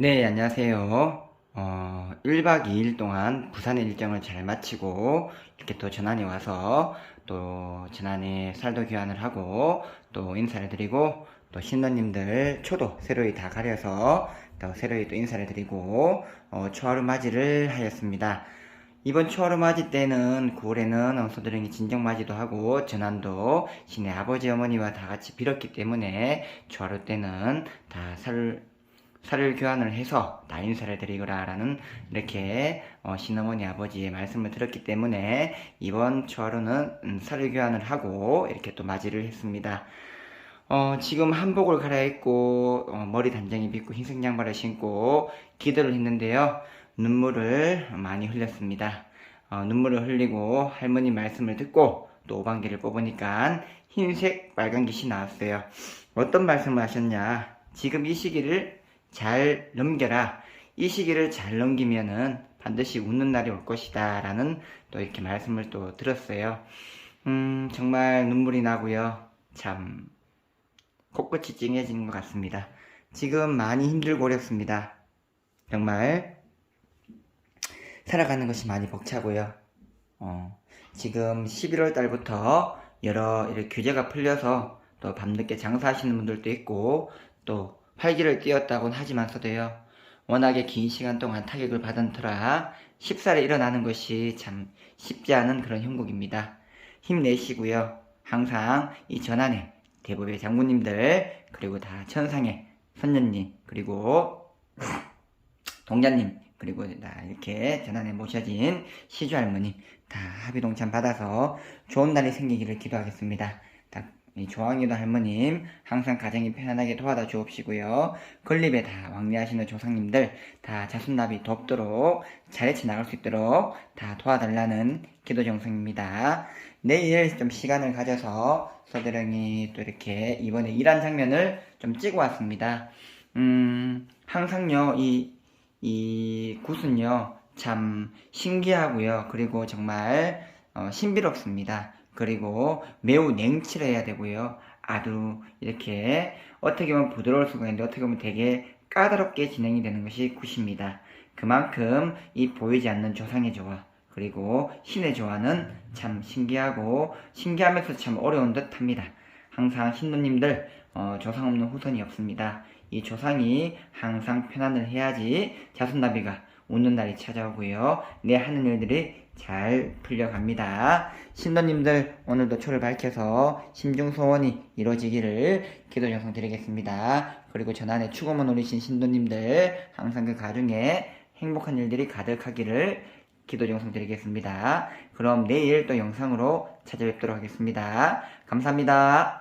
네, 안녕하세요. 어, 1박 2일 동안 부산의 일정을 잘 마치고 이렇게 또 전안에 와서 또 전안에 살도 교환을 하고 또 인사를 드리고 또 신도님들 초도 새로이 다 가려서 또 새로이 또 인사를 드리고 어, 초하루 맞이를 하였습니다. 이번 초하루 맞이 때는 9월에는 어, 소드령이 진정 맞이도 하고 전안도 신의 아버지 어머니와 다 같이 빌었기 때문에 초하루 때는 다 살, 살을 교환을 해서 다 인사를 드리거라 라는 이렇게 어, 신어머니 아버지의 말씀을 들었기 때문에 이번 초하루는 음, 살을 교환을 하고 이렇게 또 맞이를 했습니다. 어, 지금 한복을 갈아입고 어, 머리 단장이 빗고 흰색 양말을 신고 기도를 했는데요. 눈물을 많이 흘렸습니다. 어, 눈물을 흘리고 할머니 말씀을 듣고 또 오방기를 뽑으니까 흰색 빨간 빛이 나왔어요. 어떤 말씀을 하셨냐? 지금 이 시기를 잘 넘겨라. 이 시기를 잘 넘기면은 반드시 웃는 날이 올 것이다. 라는 또 이렇게 말씀을 또 들었어요. 음, 정말 눈물이 나고요. 참, 코끝이 찡해지는 것 같습니다. 지금 많이 힘들고 어렵습니다. 정말, 살아가는 것이 많이 벅차고요. 어, 지금 11월 달부터 여러 규제가 풀려서 또 밤늦게 장사하시는 분들도 있고 또 활기를 띄었다곤 하지만서도요. 워낙에 긴 시간 동안 타격을 받은 터라 쉽사리 일어나는 것이 참 쉽지 않은 그런 형국입니다. 힘내시고요. 항상 이 전안에 대법의 장군님들 그리고 다 천상의 선녀님 그리고 동자님 그리고 다 이렇게 전안에 모셔진 시주 할머니 다 합의 동참 받아서 좋은 날이 생기기를 기도하겠습니다. 다이 조항유도 할머님 항상 가정이 편안하게 도와다 주옵시고요. 건립에 다 왕래하시는 조상님들 다 자손나비 돕도록 잘해치 나갈 수 있도록 다 도와달라는 기도 정성입니다. 내일 좀 시간을 가져서 서대령이 또 이렇게 이번에 일한 장면을 좀 찍어 왔습니다. 음, 항상요, 이, 이 굿은요, 참 신기하고요. 그리고 정말 어, 신비롭습니다. 그리고 매우 냉칠해야 되고요. 아주 이렇게 어떻게 보면 부드러울 수가 있는데 어떻게 보면 되게 까다롭게 진행이 되는 것이 굿입니다. 그만큼 이 보이지 않는 조상의 조화 그리고 신의 조화는 참 신기하고 신기하면서 참 어려운 듯 합니다. 항상 신도님들 어, 조상 없는 후손이 없습니다. 이 조상이 항상 편안을 해야지 자손나비가 웃는 날이 찾아오고요. 내 하는 일들이 잘 풀려갑니다. 신도님들 오늘도 초를 밝혀서 심중 소원이 이루어지기를 기도 정성 드리겠습니다. 그리고 전안에 추고문 올리신 신도님들 항상 그 가중에 행복한 일들이 가득하기를 기도 정성 드리겠습니다. 그럼 내일 또 영상으로 찾아뵙도록 하겠습니다. 감사합니다.